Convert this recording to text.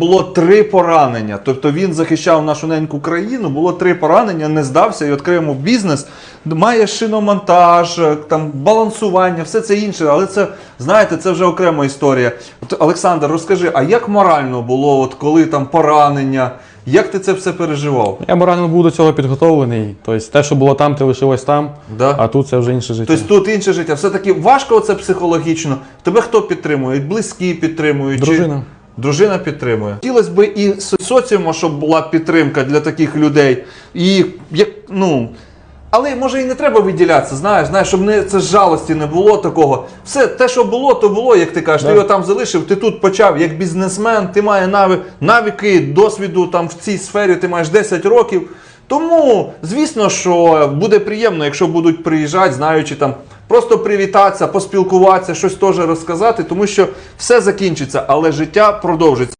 Було три поранення. Тобто він захищав нашу неньку країну, було три поранення, не здався і відкрив бізнес. Має шиномонтаж, е, там балансування, все це інше. Але це, знаєте, це вже окрема історія. От, Олександр, розкажи, а як морально було, от коли там поранення? Як ти це все переживав? Я морально був до цього підготовлений. Тобто те, що було там, те лишилось там, Да? а тут це вже інше життя. Тобто тут інше життя. Все-таки важко це психологічно. Тебе хто підтримує? Близькі підтримують? чи- Дружина. Підтримує. Хотілося б і соціуму, щоб була підтримка для таких людей. І як, ну. Але може і не треба виділятися, знаєш, знаєш, щоб не це жалості не було такого. Все, те, що було, то було, як ти кажеш, ти його там залишив, ти тут почав як бізнесмен, ти маєш навики, досвіду там в цій сфері, ти маєш 10 років. Тому, звісно, що буде приємно, якщо будуть приїжджати, знаючи там, просто привітатися, поспілкуватися, щось теж розказати, тому що все закінчиться, але життя продовжиться.